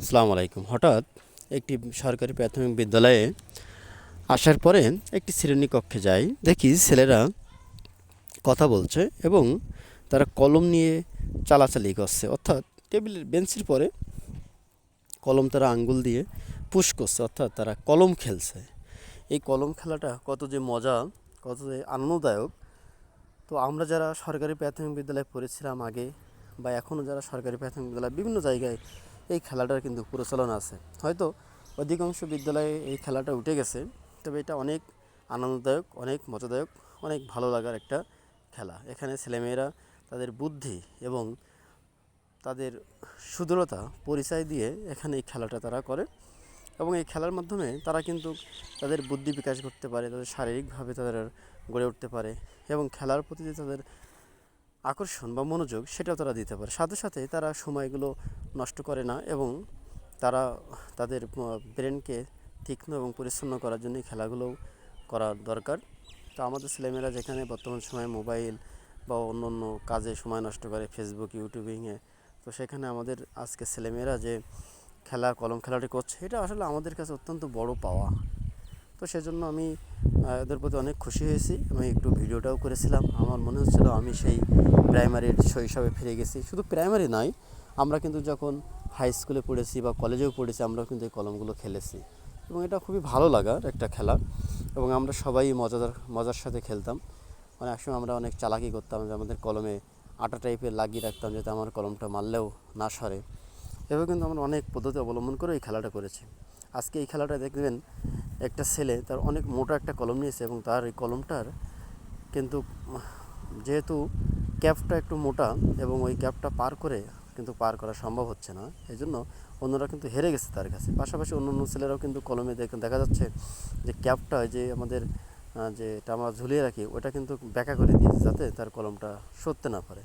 আসসালামু আলাইকুম। হঠাৎ একটি সরকারি প্রাথমিক বিদ্যালয়ে আসার পরে একটি শ্রেণীকক্ষে যাই, দেখি ছেলেরা কথা বলছে এবং তারা কলম নিয়ে চালাচালি করছে। অর্থাৎ টেবিলের বেঞ্চের পরে কলম তারা আঙ্গুল দিয়ে পুশ করছে। অর্থাৎ তারা কলম খেলছে। এই কলম খেলাটা কত যে মজা, কত যে আনন্দদায়ক। তো আমরা যারা সরকারি প্রাথমিক বিদ্যালয়ে পড়েছিলাম আগে বা এখনও যারা সরকারি প্রাথমিক বিদ্যালয় বিভিন্ন জায়গায় এই খেলাটার কিন্তু প্রচলন আছে। হয়তো অধিকাংশ বিদ্যালয়ে এই খেলাটা উঠে গেছে, তবে এটা অনেক আনন্দদায়ক, অনেক মজাদায়ক, অনেক ভালো লাগার একটা খেলা। এখানে ছেলেমেয়েরা তাদের বুদ্ধি এবং তাদের সুদূরতা পরিচয় দিয়ে এখানে এই খেলাটা তারা করে এবং এই খেলার মাধ্যমে তারা কিন্তু তাদের বুদ্ধি বিকাশ করতে পারে, তাদের শারীরিকভাবে তাদের গড়ে উঠতে পারে এবং খেলার প্রতি যে তাদের আকর্ষণ বা মনোযোগ সেটাও তারা দিতে পারে। সাথে সাথে তারা সময়গুলো নষ্ট করে না এবং তারা, তাদের ব্রেনকে তীক্ষ্ণ এবং পরিচ্ছন্ন করার জন্য খেলাগুলোও করা দরকার। তো আমাদের ছেলেমেয়েরা যেখানে বর্তমান সময়ে মোবাইল বা অন্য অন্য কাজে সময় নষ্ট করে ফেসবুক ইউটিউবিংয়ে তো সেখানে আমাদের আজকে ছেলেমেয়েরা যে খেলা, কলম খেলাটি করছে, এটা আসলে আমাদের কাছে অত্যন্ত বড় পাওয়া। তো সেজন্য আমি এদের প্রতি অনেক খুশি হয়েছি। আমি একটু ভিডিওটাও করেছিলাম। আমার মনে হচ্ছিল আমি সেই প্রাইমারির শৈশবে ফিরে গেছি। শুধু প্রাইমারি নয়, আমরা কিন্তু যখন হাই স্কুলে পড়েছি বা কলেজেও পড়েছি, আমরাও কিন্তু এই কলমগুলো খেলেছি। এবং এটা খুবই ভালো লাগার একটা খেলা। এবং আমরা সবাই মজাদার, মজার সাথে খেলতাম। মানে একসময় আমরা অনেক চালাকি করতাম যে আমাদের কলমে আটা টাইপের লাগিয়ে রাখতাম, যাতে আমার কলমটা মারলেও না সরে। এভাবে কিন্তু আমরা অনেক পদ্ধতি অবলম্বন করে এই খেলাটা করেছি। আজকে এই খেলাটা দেখবেন, একটা ছেলে তার অনেক মোটা একটা কলম নিয়েছে এবং তার এই কলমটার কিন্তু যেহেতু ক্যাপটা একটু মোটা এবং ওই ক্যাপটা পার করে কিন্তু পার করা সম্ভব হচ্ছে না, এই জন্য অন্যরা কিন্তু হেরে গেছে তার কাছে। পাশাপাশি অন্য অন্য ছেলেরাও কিন্তু কলমে দেখ- যাচ্ছে যে ক্যাপটা যে আমাদের যে এটা আমরা ঝুলিয়ে রাখি, ওটা কিন্তু ব্যাকা করে দিয়েছে যাতে তার কলমটা সরতে না পারে।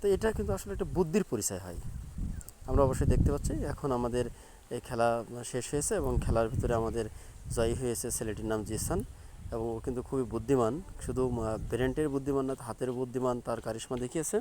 তো এটা কিন্তু আসলে একটা বুদ্ধির পরিচয় হয়। আমরা অবশ্যই দেখতে পাচ্ছি। এখন আমাদের এই খেলা শেষ হয়েছে এবং খেলার ভিতরে আমাদের জয়ী হয়েছে ছেলেটির নাম জিসান এবং ও কিন্তু খুবই বুদ্ধিমান। শুধু ব্রেনটের বুদ্ধিমান না, হাতের বুদ্ধিমান, তার কারিশমা দেখিয়েছে।